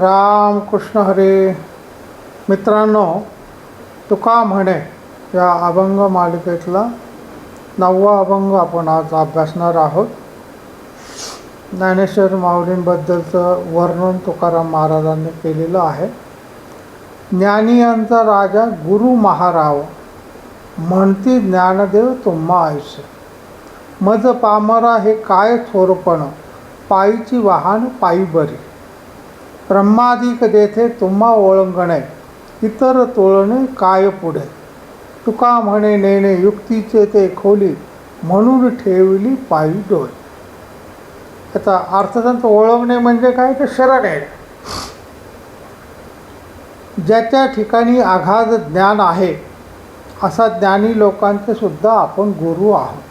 रामकृष्ण हरे. मित्रांनो तुका म्हणे या अभंग मालिकेतला नववा अभंग आपण आज अभ्यासणार आहोत. ज्ञानेश्वर माऊलींबद्दलचं वर्णन तुकाराम महाराजांनी केलेलं आहे. ज्ञानी यांचा राजा गुरु महाराव म्हणती ज्ञानदेव तुम्हा आयुष्य. मज पामरा हे काय थोरपण पायीची वाहन पायी बरी. ब्रह्मादिक देथे तुम्हा ओळंगणे इतर तोळणे काय पुढे? तुका म्हणे नेणे युक्तीचे ते खोली म्हणून ठेवली पायी डोळे. याचा अर्थतंत्र ओळखणे म्हणजे काय? तर शरण आहे. ज्याच्या ठिकाणी आघात ज्ञान आहे असा ज्ञानी लोकांचे सुद्धा आपण गुरु आहोत.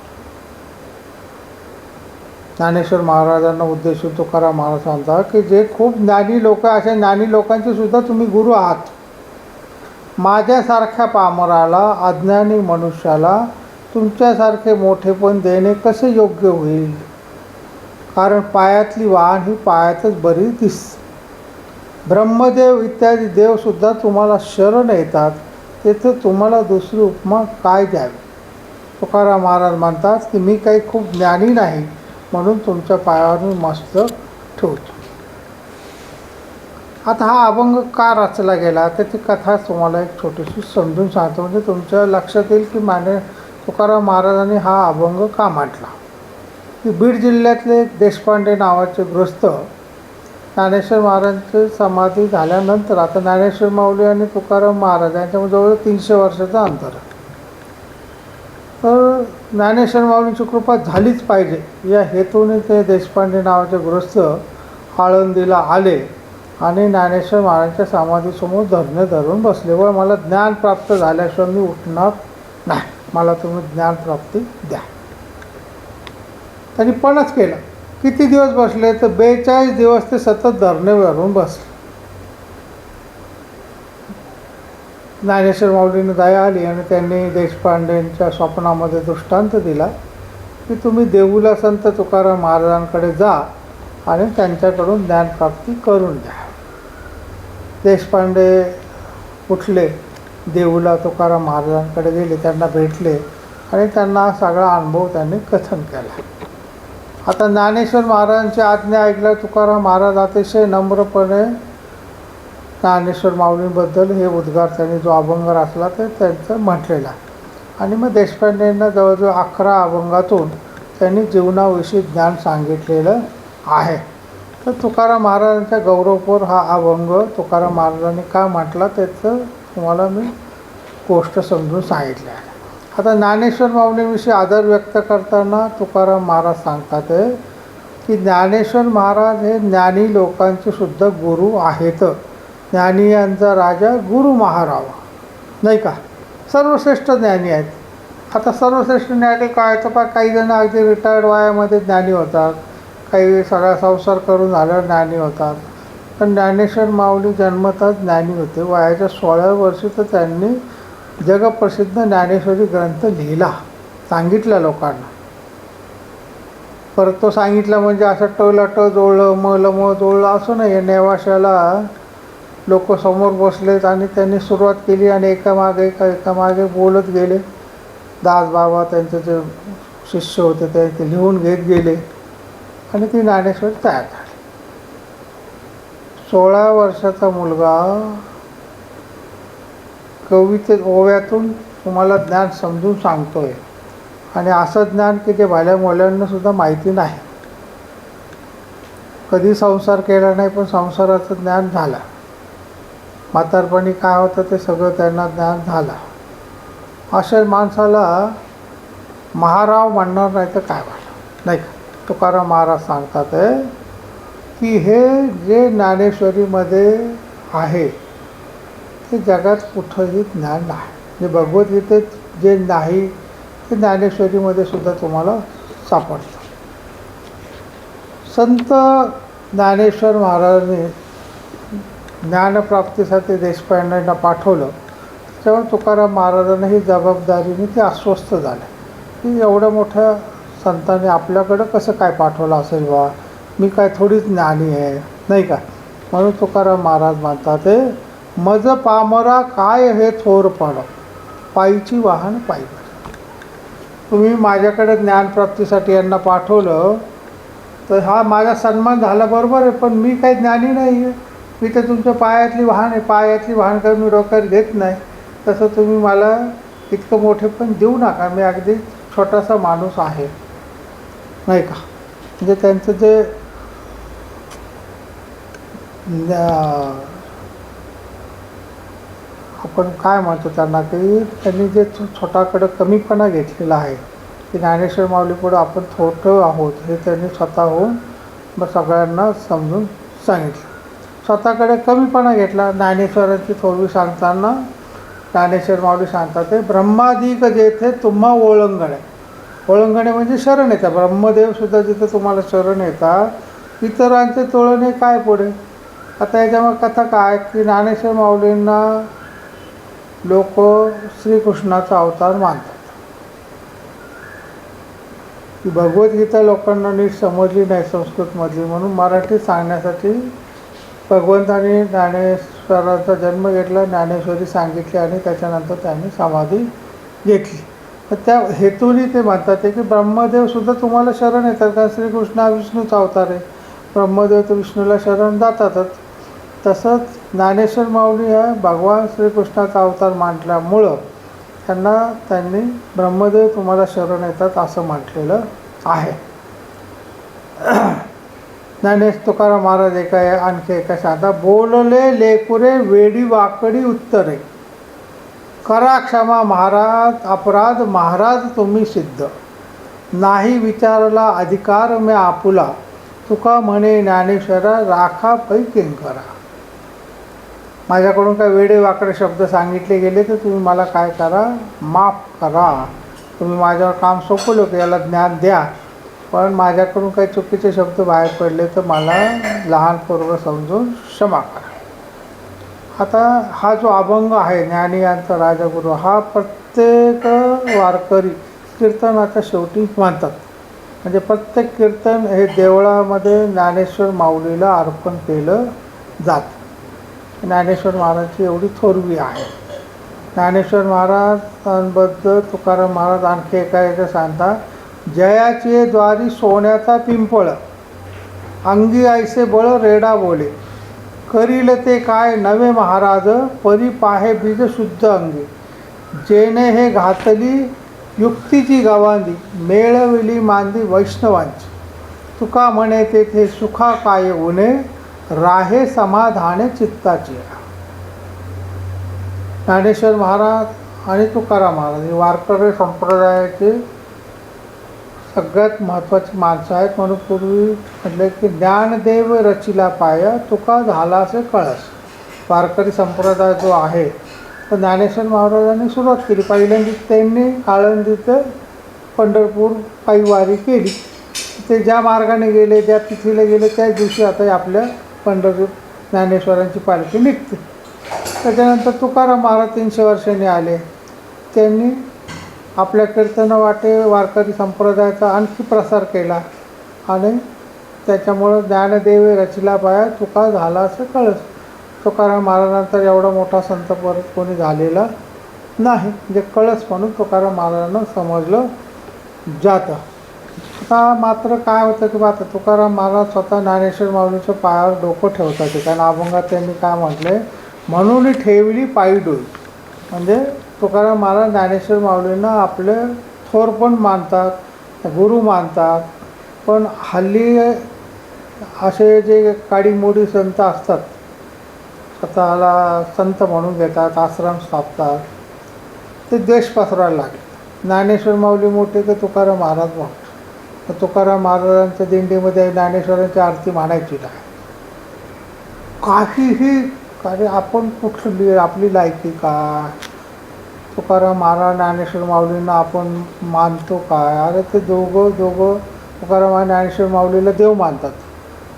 ज्ञानेश्वर महाराजांना उद्देशून तुकाराम महाराज सांगता की जे खूप ज्ञानी लोक असे अशा ज्ञानी लोकांचे सुद्धा तुम्ही गुरु आहात. माझ्यासारख्या पामराला अज्ञानी मनुष्याला तुमच्यासारखे मोठेपण देणे कसे योग्य होईल? कारण पायातली वाहन ही पायातच बरी दिस. ब्रह्मदेव इत्यादी देवसुद्धा तुम्हाला शरण येतात तेथे तुम्हाला दुसरी उपमा काय द्यावी? तुकाराम महाराज म्हणतात की मी काही खूप ज्ञानी नाही म्हणून तुमच्या पायावर मी मस्त ठेवतो. आता हा अभंग का रचला गेला? तर ती कथा तुम्हाला एक छोटीशी समजून सांगतो. म्हणजे तुमच्या लक्षात येईल की माने तुकाराम महाराजांनी हा अभंग का म्हटला? की बीड जिल्ह्यातले एक देशपांडे नावाचे ग्रस्त ज्ञानेश्वर महाराजांची समाधी झाल्यानंतर आता ज्ञानेश्वर माऊली आणि तुकाराम महाराज यांच्या जवळ तीनशे वर्षाचं अंतर आहे. तर ज्ञानेश्वर माऊलींची कृपा झालीच पाहिजे. या हेतूने ते देशपांडे नावाचे गृहस्थ आळंदीला आले आणि ज्ञानेश्वर महाराजांच्या समाधीसमोर धरणे धरून बसले. व मला ज्ञान प्राप्त झाल्याशिवाय मी उठणार नाही. मला तुम्ही ज्ञानप्राप्ती द्या. त्यांनी पणच केलं. किती दिवस बसले? तर बेचाळीस दिवस ते सतत धरणेवरून बसले. ज्ञानेश्वर माऊलीने दया आली आणि त्यांनी देशपांडेंच्या स्वप्नामध्ये दृष्टांत दिला की तुम्ही देऊला संत तुकाराम महाराजांकडे जा आणि त्यांच्याकडून ज्ञानप्राप्ती करून द्या देशपांडे उठले देऊला तुकाराम महाराजांकडे गेले त्यांना भेटले आणि त्यांना सगळा अनुभव त्यांनी कथन केला. आता ज्ञानेश्वर महाराजांची आज्ञा ऐकल्या तुकाराम महाराज अतिशय नम्रपणे ज्ञानेश्वर माऊलींबद्दल हे उद्गार त्यांनी जो अभंग रचला ते त्यांचं म्हटलेलं आहे. आणि मग देशपांडेंना जवळजवळ अकरा अभंगातून त्यांनी जीवनाविषयी ज्ञान सांगितलेलं आहे. तर तुकाराम महाराजांच्या गौरवपूर हा अभंग तुकाराम महाराजांनी का म्हटला त्याचं तुम्हाला मी गोष्ट समजून सांगितली आहे. आता ज्ञानेश्वर माऊलींविषयी आदर व्यक्त करताना तुकाराम महाराज सांगतात आहे की ज्ञानेश्वर महाराज हे ज्ञानी लोकांचे सुद्धा गुरु आहेत. ज्ञानी यांचा राजा गुरु महारावा. नाही का? सर्वश्रेष्ठ ज्ञानी आहेत. आता सर्वश्रेष्ठ ज्ञानी काय? तर पा काही जण अगदी रिटायर्ड वयामध्ये ज्ञानी होतात. काही सगळा संसार करून झाल्यावर ज्ञानी होतात. पण ज्ञानेश्वर माऊली जन्मतः ज्ञानी होते. वयाच्या सोळाव्या वर्षी तर त्यांनी जगप्रसिद्ध ज्ञानेश्वरी ग्रंथ लिहिला. सांगितला लोकांना. परत तो सांगितला म्हणजे असं टोलट जोडलं मल म जोडलं असं नाही. नेवाशाला लोक समोर बसलेत आणि त्यांनी सुरुवात केली आणि एकामागे एका एकामागे बोलत गेले. दास बाबा त्यांचे जे शिष्य होते ते ते लिहून घेत गेले आणि ती ज्ञानेश्वरी तयार झाली. सोळा वर्षाचा मुलगा कविते ओव्यातून तुम्हाला ज्ञान समजून सांगतोय आणि असं ज्ञान की जे भाल्या मुलांना सुद्धा माहिती नाही. कधी संसार केला नाही पण संसाराचं ज्ञान झाला. म्हातारपणी काय होतं ते सगळं त्यांना ज्ञान झालं. अशा माणसाला महाराव म्हणणार नाही तर काय म्हणणार नाही का? तुकाराम महाराज सांगतात आहे की हे जे ज्ञानेश्वरीमध्ये आहे ते जगात कुठंही ज्ञान नाही. जे भगवद्गीतेत जे नाही ते ज्ञानेश्वरीमध्ये सुद्धा तुम्हाला सापडतं. संत ज्ञानेश्वर महाराजांनी ज्ञानप्राप्तीसाठी देशपांडेंना पाठवलं तेव्हा तुकाराम महाराजांना ही जबाबदारीने ते अस्वस्थ झाले. की एवढं मोठ्या संतांनी आपल्याकडं कसं काय पाठवलं असेल बा मी काय थोडीच ज्ञानी आहे नाही का? म्हणून तुकाराम महाराज म्हणतात ते मज पामरा काय हे थोरपण पायीची वाहन पायी तुम्ही माझ्याकडे ज्ञानप्राप्तीसाठी यांना पाठवलं तर हा माझा सन्मान झाला बरोबर आहे पण मी काही ज्ञानी नाही आहे मी तर तुमच्या पायातली वाहन आहे पायातली वाहन करून मी डोक्यात घेत नाही. तसं तुम्ही मला इतकं मोठे पण देऊ नका. मी अगदी छोटासा माणूस आहे. नाही का? म्हणजे त्यांचं जे आपण काय म्हणतो त्यांना की त्यांनी जे छोटाकडं कमीपणा घेतलेला आहे. की ज्ञानेश्वर माऊलीपुढं आपण थोटं आहोत हे त्यांनी स्वतःहून मग सगळ्यांना समजून सांगितलं. स्वतःकडे कमीपणा घेतला. ज्ञानेश्वरांची थोरवी सांगताना ज्ञानेश्वर माऊली सांगतात ते ब्रह्मादिक जेथे तुम्हा ओळंगणे. ओळंगणे म्हणजे शरण येतात. ब्रह्मदेवसुद्धा जिथं तुम्हाला शरण येतात इतरांचे तोळणे काय पुढे? आता याच्यामुळे कथा काय? की ज्ञानेश्वर माऊलींना लोक श्रीकृष्णाचा अवतार मानतात. की भगवद्गीता लोकांना नीट समजली नाही संस्कृतमधली म्हणून मराठी सांगण्यासाठी भगवंताने ज्ञानेश्वराचा जन्म घेतला ज्ञानेश्वरी सांगितली आणि त्याच्यानंतर त्यांनी समाधी घेतली. तर त्या हेतूने ते म्हणतात ते की ब्रह्मदेवसुद्धा तुम्हाला शरण येतात कारण श्रीकृष्ण हा विष्णूचा अवतार आहे. ब्रह्मदेव तर विष्णूला शरण जातातच. तसंच ज्ञानेश्वर माऊली हा भगवान श्रीकृष्णाचा अवतार मांडल्यामुळं त्यांना त्यांनी ब्रह्मदेव तुम्हाला शरण येतात असं म्हटलेलं आहे. ज्ञानेश तुकाराम महाराज एका आणखी एका साधा बोलले लेकुरे वेडी वाकडी उत्तरे. करा क्षमा महाराज अपराध महाराज तुम्ही सिद्ध. नाही विचारला अधिकार मे आपुला. तुका म्हणे ज्ञानेश्वरा राखा पै किंकरा. माझ्याकडून काय वेडे वाकडे शब्द सांगितले गेले तर तुम्ही मला काय करा? माफ करा. तुम्ही माझ्यावर काम सोपवलं की याला ज्ञान द्या. पण माझ्याकडून काही चुकीचे शब्द बाहेर पडले तर मला लहानपूर्व समजून क्षमा करा. आता हा जो अभंग आहे ज्ञानी यांचा राजगुरू हा प्रत्येक वारकरी कीर्तनाच्या शेवटी म्हणतात म्हणजे प्रत्येक कीर्तन हे देवळामध्ये ज्ञानेश्वर माऊलीला अर्पण केलं जात. ज्ञानेश्वर महाराजची एवढी थोरवी आहे. ज्ञानेश्वर महाराजांबद्दल तुकाराम महाराज आणखी एका एका सांगतात जयाचे द्वारी सोन्याचा पिंपळ. अंगी ऐसे बळ रेडा बोले. करील ते काय नवे महाराज? परी पाहे बीज शुद्ध अंगी. जेणे हे घातली युक्तीची गवांदी मेळविली मांदी वैष्णवांची. तुका म्हणे तेथे सुखा काय उणे राहे समाधाने चित्ताची. ज्ञानेश्वर महाराज आणि तुकाराम महाराज हे वारकरी संप्रदायाचे सगळ्यात महत्त्वाची माणसं आहेत म्हणून पूर्वी म्हटलं की ज्ञानदेव रचिला पाया तुका झाला असे कळस. वारकरी संप्रदाय जो आहे तर ज्ञानेश्वर महाराजांनी सुरुवात केली. पहिल्यांदा त्यांनी आळंदीचं पंढरपूर पायी वारी केली. ते ज्या मार्गाने गेले ज्या तिथीला गेले त्याच दिवशी आता आपल्या पंढरपूर ज्ञानेश्वरांची पालखी निघते. त्याच्यानंतर तुकाराम महाराज तीनशे वर्षांनी आले. त्यांनी आपल्या कीर्तन वाटे वारकरी संप्रदायाचा आणखी प्रसार केला. आणि त्याच्यामुळं ज्ञानदेव रचिला पाया तुका झाला असं कळस तुकाराम महाराजांचा एवढा मोठा संत परत कोणी झालेला नाही. म्हणजे कळस म्हणून तुकाराम महाराजांना समजलं जातं. आता मात्र काय होतं की आता तुकाराम महाराज स्वतः ज्ञानेश्वर माऊलीच्या पायावर डोकं ठेवतात ते कारण अभंगात त्यांनी काय म्हटले म्हणून ठेवली पायी डोई म्हणजे तुकाराम महाराज ज्ञानेश्वर माऊलींना आपले थोर पण मानतात गुरु मानतात. पण हल्ली असे जे काडीमोडी संत असतात स्वतःला संत म्हणून घेतात आश्रम स्थापतात ते देश पसरायला लागले. ज्ञानेश्वर माऊली मोठे तर तुकाराम महाराज मोठे. तर तुकाराम महाराजांच्या दिंडीमध्ये ज्ञानेश्वरांची आरती म्हणायची नाही. काहीही कारण आपण कुठली आपली लायकी का तुकाराम महाराज ज्ञानेश्वर माऊलींना आपण मानतो काय? अरे ते दोघं दोघं तुकाराम आणि ज्ञानेश्वर माऊलीला देव मानतात.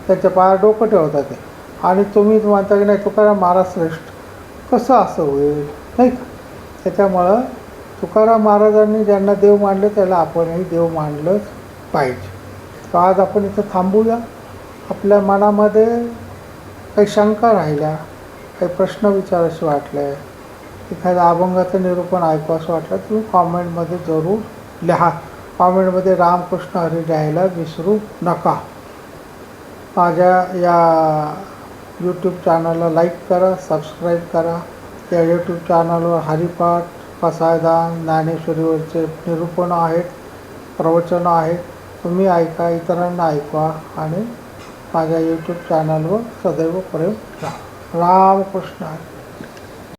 त्यांच्या पायावर डोकं ठेवतात ते. आणि तुम्ही मानता की नाही तुकाराम महाराज श्रेष्ठ. कसं असं होईल? नाही का? त्याच्यामुळं तुकाराम महाराजांनी ज्यांना देव मानले त्याला आपणही देव मानलंच पाहिजे. तर आज आपण इथं थांबूया. आपल्या मनामध्ये काही शंका राहिल्या काही प्रश्न विचारायचे वाटले एखाद्या अभंगाचं निरूपण ऐकू असं वाटलं तुम्ही कॉमेंटमध्ये जरूर लिहा. कॉमेंटमध्ये रामकृष्ण हरी लिहायला विसरू नका. माझ्या या यूट्यूब चॅनलला लाईक करा सबस्क्राईब करा. या यूट्यूब चॅनलवर हरिपाठ कसायदान ज्ञानेश्वरीवरचे निरूपणं आहेत प्रवचनं आहेत. तुम्ही ऐका इतरांना ऐकवा आणि माझ्या यूट्यूब चॅनलवर सदैव प्रेम राहा. रामकृष्ण हरी.